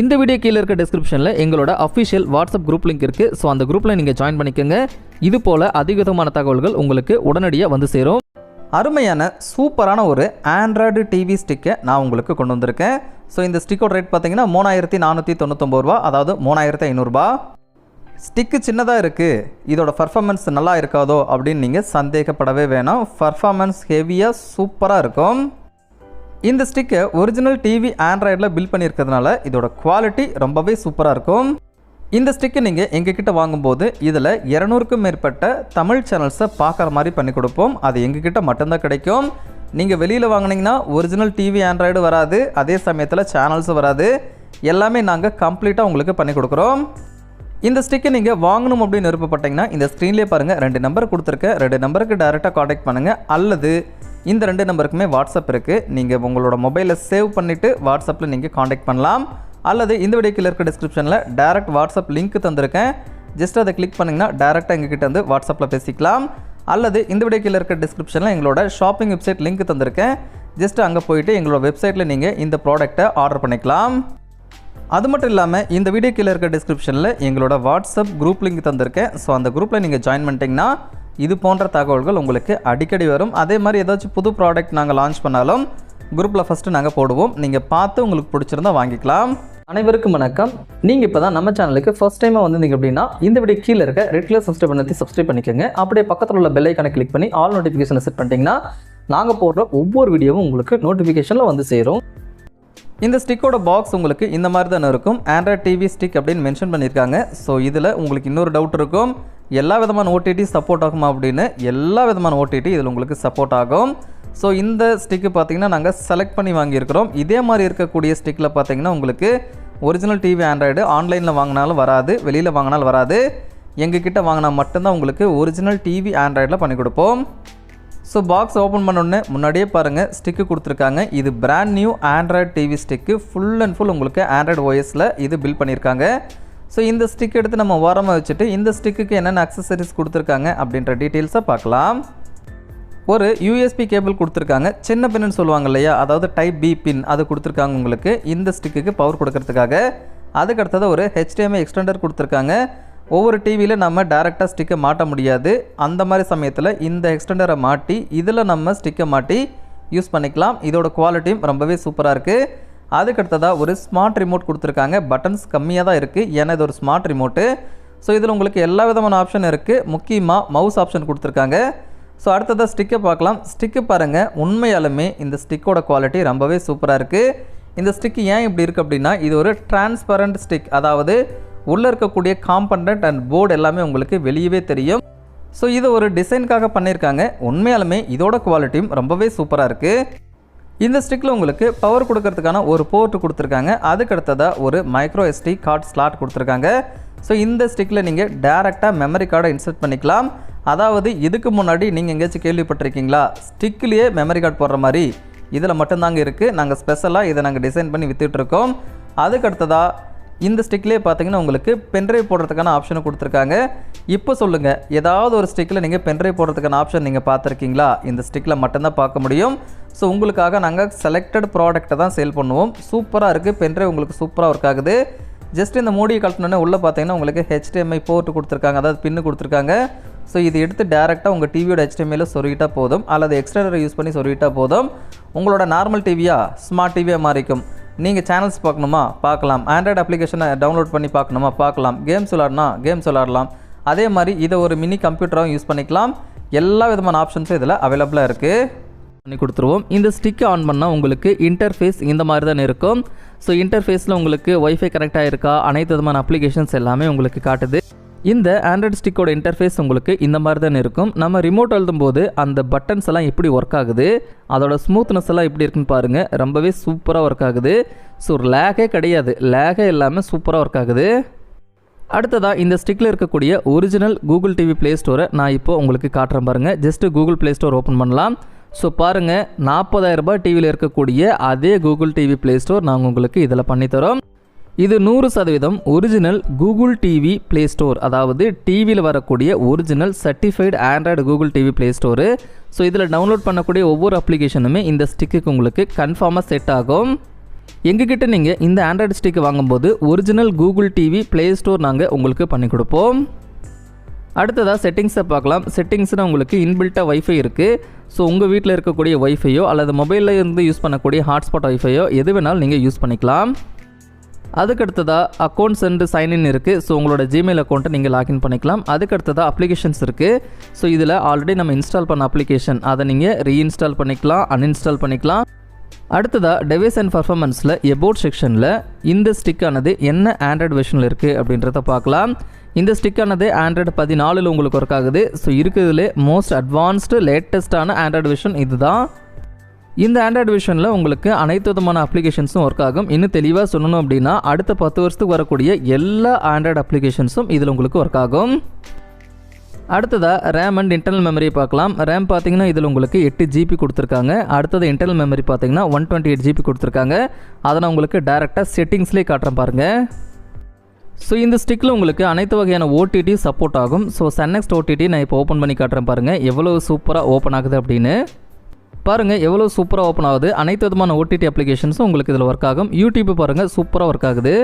இந்த வீடியோ கீழே இருக்க டிஸ்கிரிப்ஷனில் எங்களோட அஃபிஷியல் வாட்ஸ்அப் குரூப் லிங்க் இருக்குது ஸோ அந்த குரூப்பில் நீங்கள் ஜாயின் பண்ணிக்கோங்க. இது போல் அதிகமான தகவல்கள் உங்களுக்கு உடனடியாக வந்து சேரும். அருமையான சூப்பரான ஒரு ஆண்ட்ராய்டு டிவி ஸ்டிக்கை நான் உங்களுக்கு கொண்டு வந்திருக்கேன். ஸோ இந்த ஸ்டிக்கோட ரேட் பார்த்தீங்கன்னா மூணாயிரத்தி நானூற்றி தொண்ணூத்தொம்பது ரூபா. அதாவது மூணாயிரத்தி ஐநூறுரூபா ஸ்டிக்கு சின்னதாக இருக்குது இதோட பர்ஃபாமன்ஸ் நல்லா இருக்காதோ அப்படின்னு நீங்கள் சந்தேகப்படவே வேணாம். பர்ஃபாமன்ஸ் ஹெவியாக சூப்பராக இருக்கும். இந்த ஸ்டிக்கை ஒரிஜினல் டிவி ஆண்ட்ராய்டில் பில் பண்ணியிருக்கிறதுனால இதோட குவாலிட்டி ரொம்பவே சூப்பராக இருக்கும். இந்த ஸ்டிக்கை நீங்கள் எங்ககிட்ட வாங்கும்போது இதில் இரநூறுக்கும் மேற்பட்ட தமிழ் சேனல்ஸை பார்க்குற மாதிரி பண்ணி கொடுப்போம். அது எங்ககிட்ட மட்டும்தான் கிடைக்கும். நீங்கள் வெளியில் வாங்கினீங்கன்னா ஒரிஜினல் டிவி ஆண்ட்ராய்டு வராது அதே சமயத்தில் சேனல்ஸும் வராது. எல்லாமே நாங்கள் கம்ப்ளீட்டாக உங்களுக்கு பண்ணி கொடுக்குறோம். இந்த ஸ்டிக்கை நீங்கள் வாங்கணும் அப்படின்னு விருப்பப்பட்டீங்கன்னா இந்த ஸ்க்ரீன்லேயே பாருங்கள் ரெண்டு நம்பர் கொடுத்துருக்கேன் ரெண்டு நம்பருக்கு டேரெக்டாக காண்டாக்ட் பண்ணுங்கள் அல்லது இந்த ரெண்டு நம்பருக்குமே வாட்ஸ்அப் இருக்குது நீங்கள் உங்களோட மொபைலில் சேவ் பண்ணிவிட்டு வாட்ஸ்அப்பில் நீங்கள் காண்டாக்ட் பண்ணலாம். அல்லது இந்த வீடியோக்கில் இருக்க டிஸ்கிரிப்ஷனில் டேரக்ட் வாட்ஸ்அப் லிங்க் தந்திருக்கேன். ஜஸ்ட் அதை கிளிக் பண்ணிங்கன்னா டேரெக்டாக எங்ககிட்ட வந்து வாட்ஸ்அப்பில் பேசிக்கலாம். அல்லது இந்த வீடியோக்கில் இருக்க டிஸ்கிரிப்ஷனில் எங்களோட ஷாப்பிங் வெப்சைட் லிங்க் தந்திருக்கேன். ஜஸ்ட் அங்கே போயிட்டு எங்களோட வெப்சைட்டில் நீங்கள் இந்த ப்ராடக்ட்டை ஆர்டர் பண்ணிக்கலாம். அது மட்டும் இல்லாமல் இந்த வீடியோ கீழே இருக்க டிஸ்கிரிப்ஷனில் எங்களோட வாட்ஸ்அப் குரூப் லிங்க் தந்திருக்கேன். ஸோ அந்த குரூப்பில் நீங்கள் ஜாயின் பண்ணிட்டீங்கன்னா இது போன்ற தகவல்கள் உங்களுக்கு அடிக்கடி வரும். அதே மாதிரி ஏதாச்சும் புது ப்ராடக்ட் நாங்கள் லான்ச் பண்ணாலும் குரூப்பில் ஃபஸ்ட்டு நாங்கள் போடுவோம். நீங்கள் பார்த்து உங்களுக்கு பிடிச்சிருந்தா வாங்கிக்கலாம். அனைவருக்கும் வணக்கம். நீங்கள் இப்போ தான் நம்ம சேனலுக்கு ஃபஸ்ட் டைமாக வந்திருந்தீங்க அப்படின்னா இந்த வீடியோ கீழே இருக்க ரெட்லர் சப்ஸ்கிரைப் பண்ணி சப்ஸ்கிரைப் பண்ணிக்கோங்க. அப்படியே பக்கத்தில் உள்ள பெல்லைக்கான கிளிக் பண்ணி ஆல் நோட்டிஃபிகேஷனை செட் பண்ணிட்டீங்கன்னா நாங்கள் போடுற ஒவ்வொரு வீடியோவும் உங்களுக்கு நோட்டிஃபிகேஷனில் வந்து சேரும். இந்த ஸ்டிக்கோட பாக்ஸ் உங்களுக்கு இந்த மாதிரி தானே இருக்கும். ஆண்ட்ராய்ட் டிவி ஸ்டிக் அப்படின்னு மென்ஷன் பண்ணியிருக்காங்க. ஸோ இதில் உங்களுக்கு இன்னொரு டவுட் இருக்கும். எல்லா விதமான ஓடிடி சப்போர்ட் ஆகுமா அப்படின்னு? எல்லா விதமான ஓடிடி இதில் உங்களுக்கு சப்போர்ட் ஆகும். ஸோ இந்த ஸ்டிக்கு பார்த்தீங்கன்னா நாங்கள் செலக்ட் பண்ணி வாங்கியிருக்கிறோம். இதே மாதிரி இருக்கக்கூடிய ஸ்டிக்கில் பார்த்தீங்கன்னா உங்களுக்கு ஒரிஜினல் டிவி ஆண்ட்ராய்டு ஆன்லைனில் வாங்கினாலும் வராது வெளியில் வாங்கினாலும் வராது. எங்ககிட்ட வாங்கினா மட்டும்தான் உங்களுக்கு ஒரிஜினல் டிவி ஆண்ட்ராய்டில் பண்ணி கொடுப்போம். ஸோ பாக்ஸ் ஓப்பன் பண்ணோடனே முன்னாடியே பாருங்கள் ஸ்டிக்கு கொடுத்துருக்காங்க. இது brand new Android TV stick full and full உங்களுக்கு ஆண்ட்ராய்டு ஓஎஸில் இது பில் பண்ணியிருக்காங்க. ஸோ இந்த ஸ்டிக் எடுத்து நம்ம ஓரமாக வச்சுட்டு இந்த ஸ்டிக்குக்கு என்னென்ன அக்சசரிஸ் கொடுத்துருக்காங்க அப்படின்ற டீட்டெயில்ஸை பார்க்கலாம். ஒரு யூஎஸ்பி கேபிள் கொடுத்துருக்காங்க. சின்ன பின்னு சொல்லுவாங்க இல்லையா? அதாவது டைப் பி பின் அது கொடுத்துருக்காங்க உங்களுக்கு. இந்த ஸ்டிக்குக்கு பவர் கொடுக்கறதுக்காக. அதுக்கு அடுத்தது ஒரு ஹெச்டிஎம்ஐ எக்ஸ்டெண்டர் கொடுத்துருக்காங்க. ஒவ்வொரு டிவியில் நம்ம டேரெக்டாக ஸ்டிக்கை மாட்ட முடியாது. அந்த மாதிரி சமயத்தில் இந்த எக்ஸ்டெண்டரை மாட்டி இதில் நம்ம ஸ்டிக்கை மாட்டி யூஸ் பண்ணிக்கலாம். இதோட குவாலிட்டியும் ரொம்பவே சூப்பராக இருக்குது அதுக்கு அடுத்ததாக ஒரு ஸ்மார்ட் ரிமோட் கொடுத்துருக்காங்க. பட்டன்ஸ் கம்மியாக தான் இருக்குது ஏன்னா இது ஒரு ஸ்மார்ட் ரிமோட்டு ஸோ இதில் உங்களுக்கு எல்லா விதமான ஆப்ஷன் இருக்குது முக்கியமாக மவுஸ் ஆப்ஷன் கொடுத்துருக்காங்க. ஸோ அடுத்ததாக ஸ்டிக்கை பார்க்கலாம். ஸ்டிக்கு பாருங்கள் உண்மையாலுமே இந்த ஸ்டிக்கோட குவாலிட்டி ரொம்பவே சூப்பராக இருக்குது இந்த ஸ்டிக்கு ஏன் இப்படி இருக்குது அப்படின்னா இது ஒரு டிரான்ஸ்பரண்ட் ஸ்டிக் அதாவது உள்ளே இருக்கக்கூடிய காம்பனண்ட் அண்ட் போர்டு எல்லாமே உங்களுக்கு வெளியவே தெரியும். ஸோ இது ஒரு டிசைனுக்காக பண்ணியிருக்காங்க. உண்மையாலுமே இதோட குவாலிட்டியும் ரொம்பவே சூப்பராக இருக்குது இந்த ஸ்டிக்கில் உங்களுக்கு பவர் கொடுக்கறதுக்கான ஒரு போர்ட்டு கொடுத்துருக்காங்க. அதுக்கு அடுத்ததாக ஒரு மைக்ரோ எஸ்டி கார்டு ஸ்லாட் கொடுத்துருக்காங்க. ஸோ இந்த ஸ்டிக்கில் நீங்கள் டேரெக்டாக மெமரி கார்டை இன்சர்ட் பண்ணிக்கலாம். அதாவது இதுக்கு முன்னாடி நீங்கள் எங்கேயாச்சும் கேள்விப்பட்டிருக்கீங்களா? ஸ்டிக்லேயே மெமரி கார்டு போடுற மாதிரி. இதில் மட்டும்தாங்க இருக்குது நாங்கள் ஸ்பெஷலாக இதை நாங்கள் டிசைன் பண்ணி விற்றுட்ருக்கோம் அதுக்கு அடுத்ததாக இந்த ஸ்டிக்லேயே பார்த்தீங்கன்னா உங்களுக்கு பென்ட்ரைவ் போடுறதுக்கான ஆப்ஷனை கொடுத்துருக்காங்க. இப்போ சொல்லுங்கள் ஏதாவது ஒரு ஸ்டிக்கில் நீங்கள் பென்ட்ரைவ் போடுறதுக்கான ஆப்ஷன் நீங்கள் பார்த்துருக்கீங்களா இந்த ஸ்டிக்கில் மட்டும்தான் பார்க்க முடியும். ஸோ உங்களுக்காக நாங்கள் செலக்டட் ப்ராடக்ட்டை தான் சேல் பண்ணுவோம். சூப்பராக இருக்குது பென்ட்ரைவ் உங்களுக்கு சூப்பராக ஒர்க் ஆகுது. ஜஸ்ட் இந்த மூடியை கழட்டினோடனே உள்ளே பார்த்தீங்கன்னா உங்களுக்கு ஹெச்டிஎம்ஐ போர்ட்டு கொடுத்துருக்காங்க அதாவது பின்னு கொடுத்துருக்காங்க. ஸோ இது எடுத்து டேரெக்டாக உங்கள் டிவியோட ஹெச்டிஎம்ஐயில் சொருகிட்டால் போதும். அல்லது எக்ஸ்டர்னரை யூஸ் பண்ணி சொருகிட்டால் போதும். உங்களோட நார்மல் டிவியாக ஸ்மார்ட் டிவியாக மாறிக்கும். நீங்கள் சேனல்ஸ் பார்க்கணுமா? பார்க்கலாம். ஆண்ட்ராய்டு அப்ளிகேஷனை டவுன்லோட் பண்ணி பார்க்கணுமா? பார்க்கலாம். கேம்ஸ் விளாட்னா கேம்ஸ் விளாடலாம் அதே மாதிரி இதை ஒரு மினி கம்ப்யூட்டராகவும் யூஸ் பண்ணிக்கலாம். எல்லா விதமான ஆப்ஷன்ஸும் இதில் அவைலபிளாக இருக்குது பண்ணி கொடுத்துருவோம். இந்த ஸ்டிக்கை ஆன் பண்ணால் உங்களுக்கு இன்டர்ஃபேஸ் இந்த மாதிரி தான் இருக்கும். ஸோ இன்டர்ஃபேஸில் உங்களுக்கு ஒய்ஃபை கனெக்ட் ஆகிருக்கா அனைத்து விதமான அப்ளிகேஷன்ஸ் எல்லாமே உங்களுக்கு காட்டுது. இந்த ஆண்ட்ராய்டு ஸ்டிக்கோட இன்டர்ஃபேஸ் உங்களுக்கு இந்த மாதிரி தான் இருக்கும். நம்ம ரிமோட் எழுதும் போது அந்த பட்டன்ஸ் எல்லாம் எப்படி ஒர்க் ஆகுது? அதோட ஸ்மூத்னஸ் எல்லாம் எப்படி இருக்குன்னு பாருங்கள் ரொம்பவே சூப்பராக ஒர்க் ஆகுது. ஸோ லேகே கிடையாது. லேகே இல்லாமல் சூப்பராக ஒர்க் ஆகுது. அடுத்ததாக இந்த ஸ்டிக்கில் இருக்கக்கூடிய ஒரிஜினல் கூகுள் டிவி ப்ளே ஸ்டோரை நான் இப்போ உங்களுக்கு காட்டுறேன் பாருங்கள் just Google Play Store open பண்ணலாம். ஸோ பாருங்கள் நாற்பதாயிரம் ரூபாய் டிவியில் இருக்கக்கூடிய அதே கூகுள் டிவி ப்ளே ஸ்டோர் நாங்கள் உங்களுக்கு இதில் பண்ணித்தரோம். இது நூறு சதவீதம் original Google TV Play Store அதாவது டிவியில் வரக்கூடிய original certified Android Google TV Play Store so இதில் டவுன்லோட் பண்ணக்கூடிய ஒவ்வொரு அப்ளிகேஷனுமே இந்த ஸ்டிக்குக்கு உங்களுக்கு கன்ஃபார்மாக செட் ஆகும். எங்ககிட்ட நீங்கள் இந்த ஆண்ட்ராய்டு ஸ்டிக் வாங்கும்போது original Google TV Play Store நாங்கள் உங்களுக்கு பண்ணி கொடுப்போம். அடுத்ததாக செட்டிங்ஸை பார்க்கலாம். செட்டிங்ஸ்னு உங்களுக்கு இன்பில்ட்டாக ஒய்ஃபை இருக்குது ஸோ உங்கள் வீட்டில் இருக்கக்கூடிய ஒய்ஃபையோ அல்லது மொபைலில் இருந்து யூஸ் பண்ணக்கூடிய ஹாட்ஸ்பாட் ஒய்ஃபையோ எது வேணாலும் நீங்கள் யூஸ் பண்ணிக்கலாம். அதுக்கு அடுத்ததாக அக்கௌண்ட்ஸ் அண்டு சைன்இன் இருக்குது ஸோ உங்களோட ஜிமெயில் அக்கௌண்ட்டை நீங்கள் லாகின் பண்ணிக்கலாம். அதுக்கடுத்ததாக அப்ளிகேஷன்ஸ் இருக்குது ஸோ இதில் ஆல்ரெடி நம்ம இன்ஸ்டால் பண்ண அப்ளிகேஷன் அதை நீங்கள் ரீஇன்ஸ்டால் பண்ணிக்கலாம் அன்இன்ஸ்டால் பண்ணிக்கலாம். அடுத்ததாக டெவைஸ் அண்ட் பர்ஃபார்மன்ஸில் எபோட் செக்ஷனில் இந்த ஸ்டிக்கானது என்ன ஆண்ட்ராய்டு வெர்ஷனில் இருக்குது அப்படின்றத பார்க்கலாம். இந்த ஸ்டிக்கானது ஆண்ட்ராய்டு பதினாலில் உங்களுக்கு ஒர்க் ஆகுது. ஸோ இருக்கிறதுலே மோஸ்ட் அட்வான்ஸ்டு லேட்டஸ்ட்டான ஆண்ட்ராய்டு வெர்ஷன் இதுதான். இந்த ஆண்ட்ராய்டு விஷனில் உங்களுக்கு அனைத்து விதமான அப்ளிகேஷன்ஸும் ஒர்க் ஆகும். இன்னும் தெளிவாக சொல்லணும் அப்படின்னா அடுத்த பத்து வருஷத்துக்கு வரக்கூடிய எல்லா ஆண்ட்ராய்டு அப்ளிகேஷன்ஸும் இதில் உங்களுக்கு ஒர்க் ஆகும். அடுத்ததாக ரேம் அண்ட் இன்டர்னல் மெமரி பார்க்கலாம். ரேம் பார்த்தீங்கன்னா இதில் உங்களுக்கு எட்டு ஜிபி கொடுத்துருக்காங்க. அடுத்தது இன்டர்னல் மெமரி பார்த்தீங்கன்னா ஒன் டுவெண்ட்டி எயிட் ஜிபி கொடுத்துருக்காங்க. அதை நான் உங்களுக்கு டேரெக்டாக செட்டிங்ஸ்லேயே காட்டுறேன் பாருங்கள் ஸோ இந்த ஸ்டிக்கில் உங்களுக்கு அனைத்து வகையான ஓடிடி சப்போர்ட் ஆகும். ஸோ சன்னெக்ஸ்ட் ஓடிடி நான் இப்போ ஓப்பன் பண்ணி காட்டுறேன் பாருங்கள் எவ்வளோ சூப்பராக ஓப்பன் ஆகுது அப்படின்னு. பாருங்கள் எவ்வளோ சூப்பராக ஓப்பன் ஆகுது. அனைத்து விதமான ஓடிடி அப்ளிகேஷன்ஸும் உங்களுக்கு இதில் ஒர்க் ஆகும். யூடியூப் பாருங்கள் சூப்பராக ஒர்க் ஆகுது.